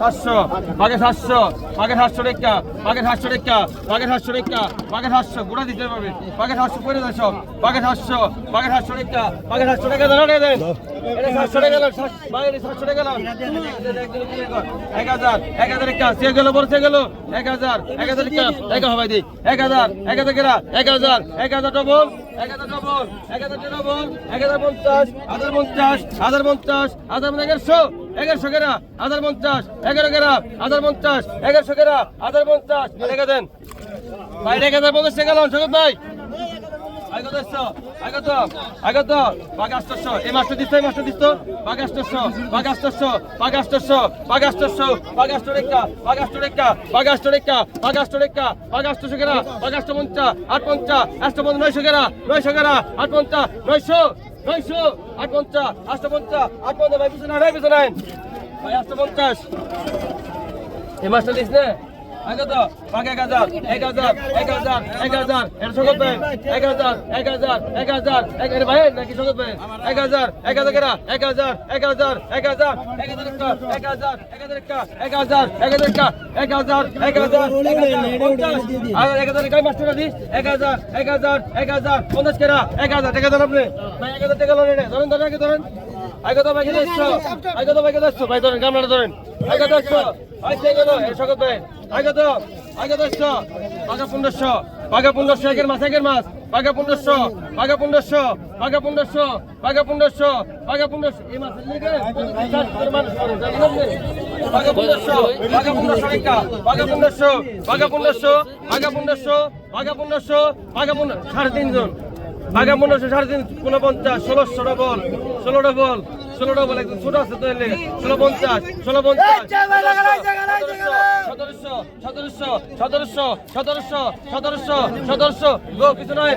সাতশো বাঘে সাতশো বাঘে সাতশো রেখা বাঘে সাতশো রেখা বাঘে সাতশো রেখা বাঘে সাতশো, গোড়া দিতে পারবে বাঘে সাতশো করে দেয় সব। বাঘে সাতশো বাঘে সাতশো রেখা বাঘে সাতশো রেখা দেন। দেন সাতশো টাকা গেল বাঘের সাতশো টাকা গেল এক হাজার এক হাজার রেখা, সে গেল গেল। এক হাজার এক হাজার এক এক হাজার এক হাজার গেরা এক হাজার এক হাজার এক হাজার ডবল এক হাজার ডবল এক হাজার পঞ্চাশ হাজার পঞ্চাশ হাজার পঞ্চাশ হাজার এগারোশো এগারোশো গেরা হাজার পঞ্চাশ এগারো গেরা হাজার পঞ্চাশ এগারোশো গেরা হাজার পঞ্চাশ রেখে দেন ভাই রেখে দেন পঞ্চাশ টাকা সগত ভাই আগত আগত পাগাস্তস্য এই মাস্টার দিচ্ছ, এই মাস্টার দিচ্ছ। পাগাস্ত রেখা পাগাস্ত রেখা পাগাস্ত রেখা পাগাস্ত রেখা পাগাস্তস্য গেরা পাগাস্ত পঞ্চা, আট পঞ্চা আষ্ট পঞ্চা নয়শো গেরা নয়শো গেরা, আট পঞ্চা, নয়শো নয়শো, আট পঞ্চা আষ্ট পঞ্চা, আট পঞ্চা, ভাই, পিছনে আড়াই পিছনে ভাই আষ্ট পঞ্চাশ। এই মাস্টার দিস না। আগে তো পাক এক হাজার এক হাজার এক হাজার এক হাজার এটা সকল পেন এক হাজার এক হাজার এক হাজার এক হাজার ভাই নাকি সকল পেন এক হাজার এক হাজার কেরা এক হাজার এক হাজার এক হাজার এক হাজার একটা এক হাজার এক হাজার এক হাজার এক হাজার এক হাজার এক হাজার এক হাজার গাই মাস্টার দিস এক হাজার এক হাজার এক হাজার পঞ্চাশ কেরা এক হাজার টাকা দেন আপনি ভাই এক হাজার টাকা ধরেন ধরেন আগে ধরেন ভাই ভাই ধরেন গামলাটা ধরেন পাকা পনেরোশো পাকা পনেরোশো একের মাছ একের মাছ পাকা পনেরোশো পাকা পনেরোশো পাকা পনেরোশো পাকা পনেরোশো পাকা পনেরোশো এই মাছের লিগে মানুষ করে জানেন আপনি? পাকা পনেরোশো পাকা পনেরোশো একটা পাকা পনেরোশো পাকা পনেরোশো পাকা পনেরোশো পাকা পনেরোশো পাকা পনেরো সাড়ে তিনজন পাকা হচ্ছে সাড়ে তিন উনপঞ্চাশ ষোলোশো ডবল ষোলো ডবল ষোলো ডবল একদম ছোট আছে তো এলে ষোলো পঞ্চাশ ষোলো পঞ্চাশ সতেরোশো সতেরোশো সতেরোশো সতেরোশো সতেরোশো সতেরোশো গো কিছু নয়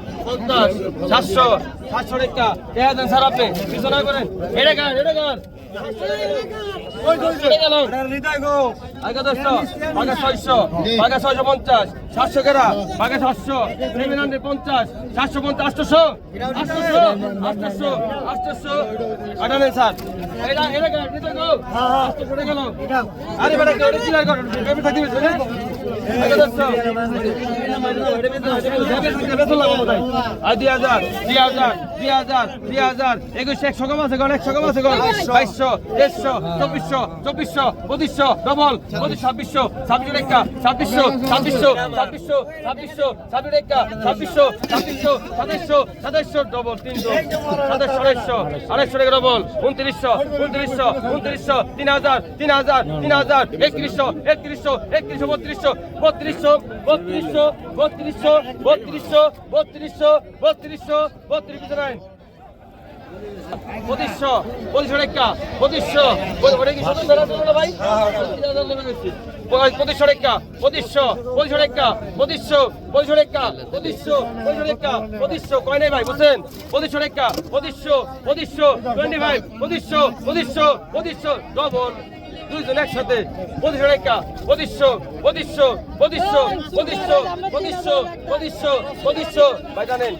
পঞ্চাশ সাতশো সাতশো টাকা এক হাজার স্যার আপনি বিছনা করেন এটা কার এটা কার সাতশো কেরা পাকা সাতশো পঞ্চাশ সাতশো পঞ্চাশ আটশো আটশো আটশো আটশো আঠানেন স্যার আরে বেটা কেউ থাকবে দুই হাজার দুই হাজার দুই হাজার দুই হাজার একুশ একশো কম আছে গণ একশো কম আছে গণ বাইশশো দেড়শো চব্বিশশো চব্বিশশো পঁচিশশো ডবল পঁচিশ ছাব্বিশশো ছাব্বিশ রেখা ছাব্বিশশো ছাব্বিশশো ছাব্বিশশো ছাব্বিশশো ছাব্বিশ রেখা ছাব্বিশশো ছাব্বিশশো সাতাইশশো সাতাইশশো ডবল তিনশো সাতাইশশো আড়াইশো আড়াইশো রেখা ডবল উনত্রিশশো উনত্রিশশো উনত্রিশশো তিন একত্রিশশো বত্রিশশো বত্রিশশো বত্রিশশো বত্রিশশো বত্রিশশো, বত্রিশ নয় পঁচিশশো পঁচিশশো রেখা, পঁচিশশো। ওটা কি সত্তর বেলা ভাই? পঁচিশশো রেখা, পঁচিশশো পঁচিশশো রেখা, পঁচিশশো পঁচিশশো রেখা, পঁচিশশো পঁচিশশো রেখা, পঁচিশশো। কয় নাই ভাই, বুঝছেন? পঁচিশশো রেখা, পঁচিশশো পঁচিশশো। টোয়েন্টি ফাইভ পঁচিশশো পঁচিশশো পঁচিশশো। ডবল দুইজন একসাথে। পঁচিশশো রেখা পঁচিশশো পঁচিশশো পঁচিশশো পঁচিশশো পঁচিশশো পঁচিশশো পঁচিশশো ভাই জানেন।